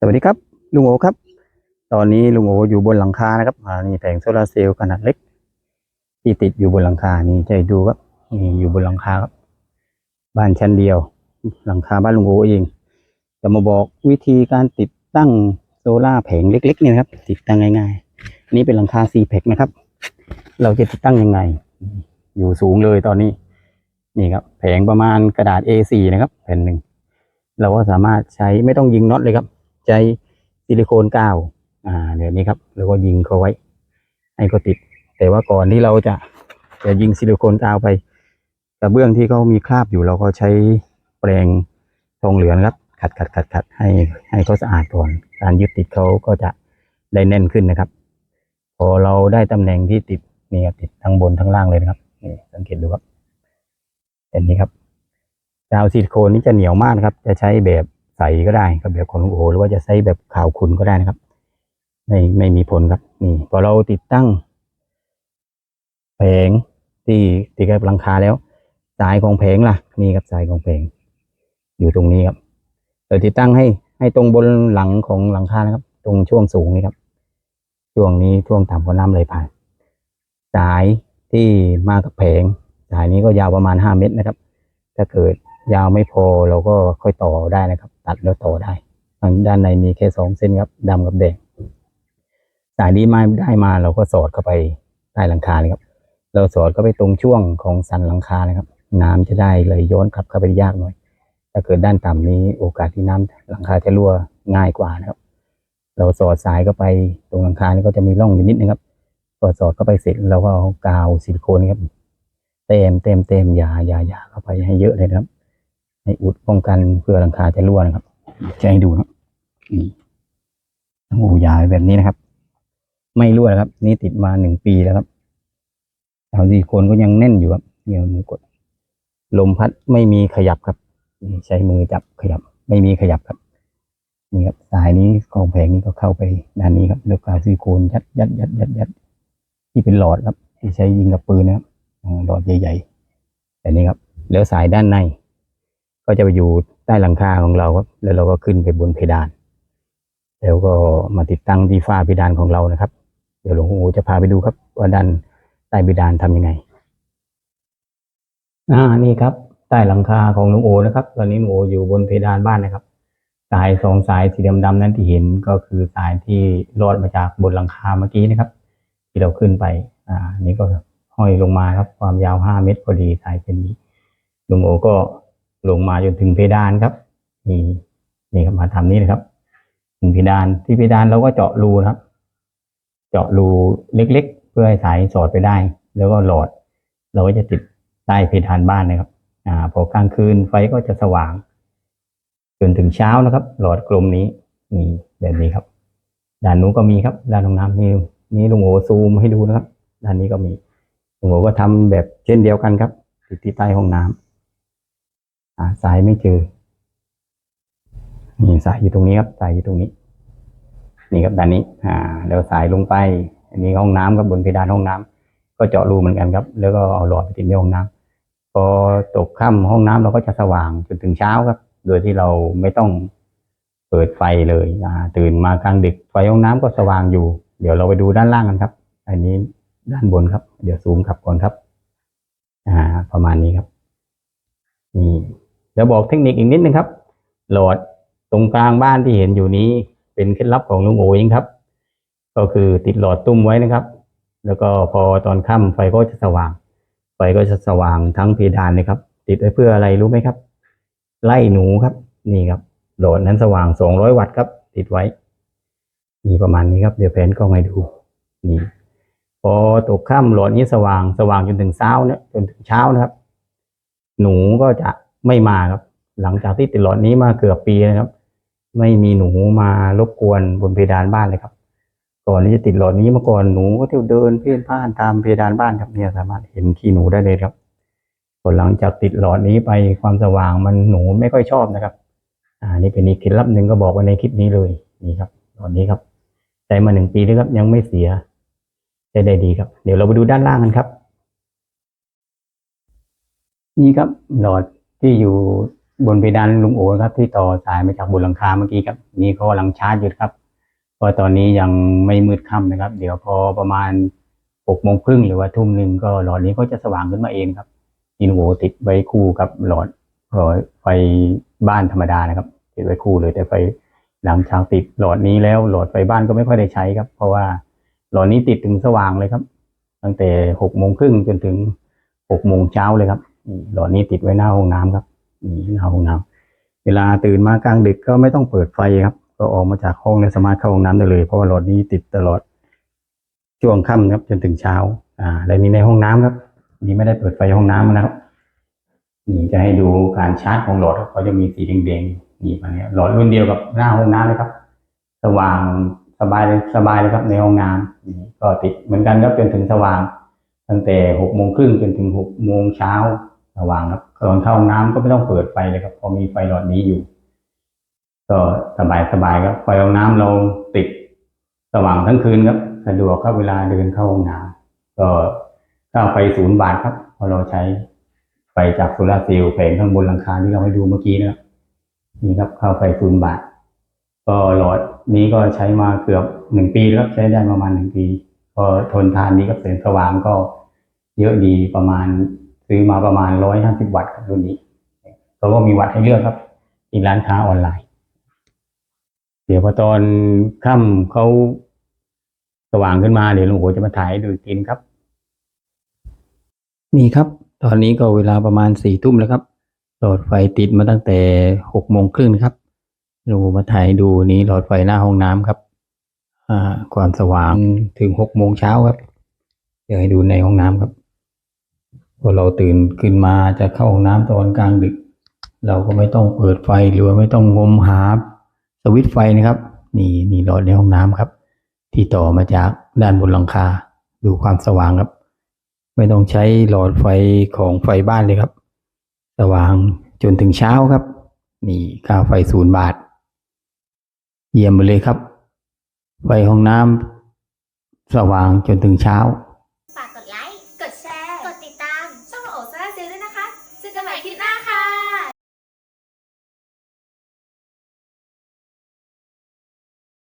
สวัสดีครับลุงโอครับ ตอนนี้ลุงโออยู่บนหลังคานะครับอ่านี่แผงโซลาร์เซลล์ขนาดเล็ก ที่ติดอยู่บนหลังคานี่จะให้ดูครับนี่อยู่บนหลังคาครับ บ้านชั้นเดียว หลังคาบ้านลุงโอเอง จะมาบอกวิธีการติดตั้งโซลาแผงเล็กๆเนี่ยนะครับ ติดตั้งง่ายๆนนี้เป็นหลังคาซีแพคนะครับ เราจะติดตั้งยังไง อยู่สูงเลยตอนนี้ นี่ครับ แผงประมาณกระดาษ A4 นะครับ แผ่นหนึ่งเราก็สามารถใช้ไม่ต้องยิงน็อตเลยครับ ใช้ซิลิโคนกาวอ่าเดี๋ยวนี้ครับ แล้วก็ยิงเขาไว้ ให้เขาติด แต่ว่าก่อนที่เราจะจะยิงซิลิโคนกาวไปกระเบื้องที่เขามีคราบอยู่เราก็ใช้แปรงทองเหลืองครับ ขัดขัดขัดขัดให้ให้เขาสะอาดก่อน การยึดติดเขาก็จะได้แน่นขึ้นนะครับ พอเราได้ตำแหน่งที่ติดนี่ครับติดทั้งบนทั้งล่างเลยนะครับนี่สังเกตดูครับเห็นนี้ครับกาวซิลิโคนนี่จะเหนียวมากครับ จะใช้แบบ ใสก็ได้กับแบบของลุงโอหรือว่าจะใช้แบบขาวขุ่นก็ได้นะครับ ไม่ไม่มีผลครับ นี่พอเราติดตั้ง แผงที่ติดกับหลังคาแล้ว สายของแผงล่ะ นี่ครับสายของแผง อยู่ตรงนี้ครับเราติดตั้งให้ให้ตรงบนหลังของหลังคานะครับ ตรงช่วงสูงนี่ครับ ช่วงนี้ช่วงต่ำกว่าน้ำไหลผ่าน สายที่มากับแผง สายนี้ก็ยาวประมาณห้าเมตรนะครับ ถ้าเกิด ยาวไม่พอเราก็ค่อยต่อได้นะครับ ตัดแล้วต่อได้ทางด้านในมีแค่สองเส้นครับดำกับแดงสายนี้ไม่ได้มาเราก็สอดเข้าไปใต้หลังคาเลยครับ เราสอดเข้าไปตรงช่วงของสันหลังคานะครับ น้ำจะได้เลยย้อนกลับเข้าไปยากหน่อย ถ้าเกิดด้านต่ำนี้โอกาสที่น้ำหลังคาจะรั่วง่ายกว่านะครับ เราสอดสายเข้าไปตรงหลังคานี่ก็จะมีร่องอยู่นิดนึงครับพอสอดเข้าไปเสร็จเราก็เอากาวซิลิโคนครับเต็มเต็มเต็มยายายาเข้าไปให้เยอะเลยนะครับ ให้อุดป้องกันเพื่อหลังคาจะรั่วนะครับจะให้ดูนะครับนี่โอ้โหยาแบบนี้นะครับ ไม่รั่วนะครับ นี่ติดมาหนึ่งปีแล้วครับแถวสี่คนก็ยังแน่นอยู่ครับเดี๋ยวมือกด ลมพัดไม่มีขยับครับนี่ใช้มือจับขยับ ไม่มีขยับครับนี่ครับสายนี้ของแผงนี้ก็เข้าไปด้านนี้ครับแล้วกาวซิลิโคนยัดยัดยัดยัดยัดที่เป็นหลอดครับ ที่ใช้ยิงกับปืนนะครับหลอดใหญ่ๆแบบนี้ครับ แล้วสายด้านใน ก็จะไปอยู่ใต้หลังคาของเราครับ แล้วเราก็ขึ้นไปบนเพดาน แล้วก็มาติดตั้งที่ฝ้าเพดานของเรานะครับ เดี๋ยวหลวงปู่จะพาไปดูครับ ว่าด้านใต้เพดานทำยังไงอ่านี่ครับ ใต้หลังคาของหลวงโอนะครับ ตอนนี้หลวงโออยู่บนเพดานบ้านนะครับ สายสองสายสีดำๆนั้นที่เห็นก็คือสายที่รอดมาจากบนหลังคาเมื่อกี้นะครับ ที่เราขึ้นไป อ่า นี่ก็ห้อยลงมาครับ ความยาวห้าเมตรพอดีสายเส้นนี้ลุงโอก็ ลงมาจนถึงเพดานครับ นี่นี่ครับมาทำนี่นะครับ ถึงเพดานที่เพดานเราก็เจาะรูนะครับ เจาะรูเล็ก ๆ เพื่อให้สายสอดไปได้ แล้วก็หลอด เราก็จะติดใต้เพดานบ้านนะครับ อ่า พอกลางคืนไฟก็จะสว่าง จนถึงเช้านะครับ หลอดกลมนี้ นี่แบบนี้ครับ ด้านนู้นก็มีครับ ด้านห้องน้ำนี่นี่ลุงโอซูมให้ดูนะครับ ด้านนี้ก็มีผมบอกว่าทำแบบเช่นเดียวกันครับติดที่ใต้ห้องน้ำ อ่าสายไม่เจอ นี่สายอยู่ตรงนี้ครับ สายอยู่ตรงนี้ นี่ครับด้านนี้ อ่า แล้วสายลงไป อันนี้ห้องน้ำครับบนเพดานห้องน้ำก็เจาะรูเหมือนกันครับ แล้วก็เอาหลอดไปติดในห้องน้ำพอตกค่ำห้องน้ำเราก็จะสว่างจนถึงเช้าครับ โดยที่เราไม่ต้องเปิดไฟเลยอ่าตื่นมากลางดึกไฟห้องน้ำก็สว่างอยู่ เดี๋ยวเราไปดูด้านล่างกันครับ อันนี้ด้านบนครับ เดี๋ยวซูมกลับก่อนครับ อ่า ประมาณนี้ครับ นี่ เดี๋ยวบอกเทคนิคอีกนิดนึงครับ หลอดตรงกลางบ้านที่เห็นอยู่นี้เป็นเคล็ดลับของลุงโอเองครับ ก็คือติดหลอดตุ้มไว้นะครับ แล้วก็พอตอนค่ำไฟก็จะสว่าง ไฟก็จะสว่างทั้งเพดานเลยครับ ติดไว้เพื่ออะไรรู้ไหมครับ ไล่หนูครับ นี่ครับ หลอดนั้นสว่าง200วัตต์ครับ ติดไว้ มีประมาณนี้ครับ เดี๋ยวแผนกล้องดู นี่ พอตกค่ำหลอดนี้สว่าง สว่างจนถึงเช้าเนี่ยจนถึงเช้านะครับ หนูก็จะ ไม่มาครับ หลังจากที่ติดหลอดนี้มาเกือบปีนะครับ ไม่มีหนูมารบกวนบนเพดานบ้านเลยครับ ก่อนที่จะติดหลอดนี้มาก่อนหนูก็เที่ยวเดินเพ่นพ่านตามเพดานบ้านครับเนี่ยสามารถเห็นขี้หนูได้เลยครับพอหลังจากติดหลอดนี้ไปความสว่างมันหนูไม่ค่อยชอบนะครับ อ่า นี่เป็นอีกเคล็ดลับหนึ่งก็บอกไว้ในคลิปนี้เลยนี่ครับหลอดนี้ครับใช้มาหนึ่งปีแล้วครับ ยังไม่เสียใช้ได้ดีครับ เดี๋ยวเราไปดูด้านล่างกันครับ นี่ครับหลอด ที่อยู่บนเพดานลุงโอครับ ที่ต่อสายมาจากบนหลังคาเมื่อกี้ครับนี่เขากำลังชาร์จอยู่ครับเพราะตอนนี้ยังไม่มืดค่ำนะครับ เดี๋ยวพอประมาณหกโมงครึ่งหรือว่าทุ่มหนึ่งก็หลอดนี้ก็จะสว่างขึ้นมาเองครับนี่ลุงโอติดไว้คู่กับหลอดหลอดไฟบ้านธรรมดานะครับติดไว้คู่เลยแต่ไฟหลังจากติดหลอดนี้แล้วหลอดไฟบ้านก็ไม่ค่อยได้ใช้ครับ เพราะว่าหลอดนี้ติดถึงสว่างเลยครับ ตั้งแต่หกโมงครึ่งจนถึงหกโมงเช้าเลยครับ หลอดนี้ติดไว้หน้าห้องน้ำครับนี่หน้าห้องน้ำเวลาตื่นมากลางดึกก็ไม่ต้องเปิดไฟครับ ก็ออกมาจากห้องแล้วสามารถเข้าห้องน้ำได้เลย เพราะว่าหลอดนี้ติดตลอดช่วงค่ำครับ จนถึงเช้า อ่า และนี่ในห้องน้ำครับ นี่ไม่ได้เปิดไฟห้องน้ำนะครับนี่จะให้ดูการชาร์จของหลอดครับเขาจะมีสีแดงๆนี่มาเนี้ยหลอดรุ่นเดียวกับหน้าห้องน้ำเลยครับ สว่างสบายเลยสบายเลยครับในห้องน้ำนี่ก็ติดเหมือนกันครับจนถึงสว่าง ตั้งแต่หกโมงครึ่งจนถึงหกโมงเช้า สว่างครับก่อนเข้าห้องน้ำก็ไม่ต้องเปิดไฟเลยครับ พอมีไฟหลอดนี้อยู่ ก็สบายสบายครับ ไฟห้องน้ำเราติดสว่างทั้งคืนครับ สะดวกครับเวลาเดินเข้าห้องน้ำก็ค่าไฟศูนย์บาทครับ พอเราใช้ไฟจากโซลาร์เซลล์แผงข้างบนหลังคาที่เราให้ดูเมื่อกี้นะครับนี่ครับค่าไฟศูนย์บาท ก็หลอดนี้ก็ใช้มาเกือบหนึ่งปีแล้วครับใช้ได้ประมาณหนึ่งปี ก็ทนทานนี้กับแสงสว่างก็เยอะดีประมาณ ซื้อมาประมาณร้อยห้าสิบวัตต์ครับรุ่นนี้เขาก็มีวัตต์ให้เลือกครับที่ร้านค้าออนไลน์ เดี๋ยวพอตอนค่ำเขาสว่างขึ้นมาเดี๋ยวหลวงโอจะมาถ่ายดูอีกทีนครับ นี่ครับ ตอนนี้ก็เวลาประมาณสี่ทุ่มแล้วครับหลอดไฟติดมาตั้งแต่หกโมงครึ่งครับหลวงโอมาถ่ายดูนี้หลอดไฟหน้าห้องน้ำครับ อ่า ความสว่างถึงหกโมงเช้าครับ เดี๋ยวให้ดูในห้องน้ำครับ พอเราตื่นขึ้นมาจะเข้าห้องน้ำตอนกลางดึก เราก็ไม่ต้องเปิดไฟหรือไม่ต้องงมหาสวิตไฟนะครับ นี่นี่หลอดในห้องน้ำครับ ที่ต่อมาจากด้านบนหลังคาดูความสว่างครับ ไม่ต้องใช้หลอดไฟของไฟบ้านเลยครับ สว่างจนถึงเช้าครับ นี่ค่าไฟศูนย์บาท เยี่ยมไปเลยครับ ไฟห้องน้ำสว่างจนถึงเช้า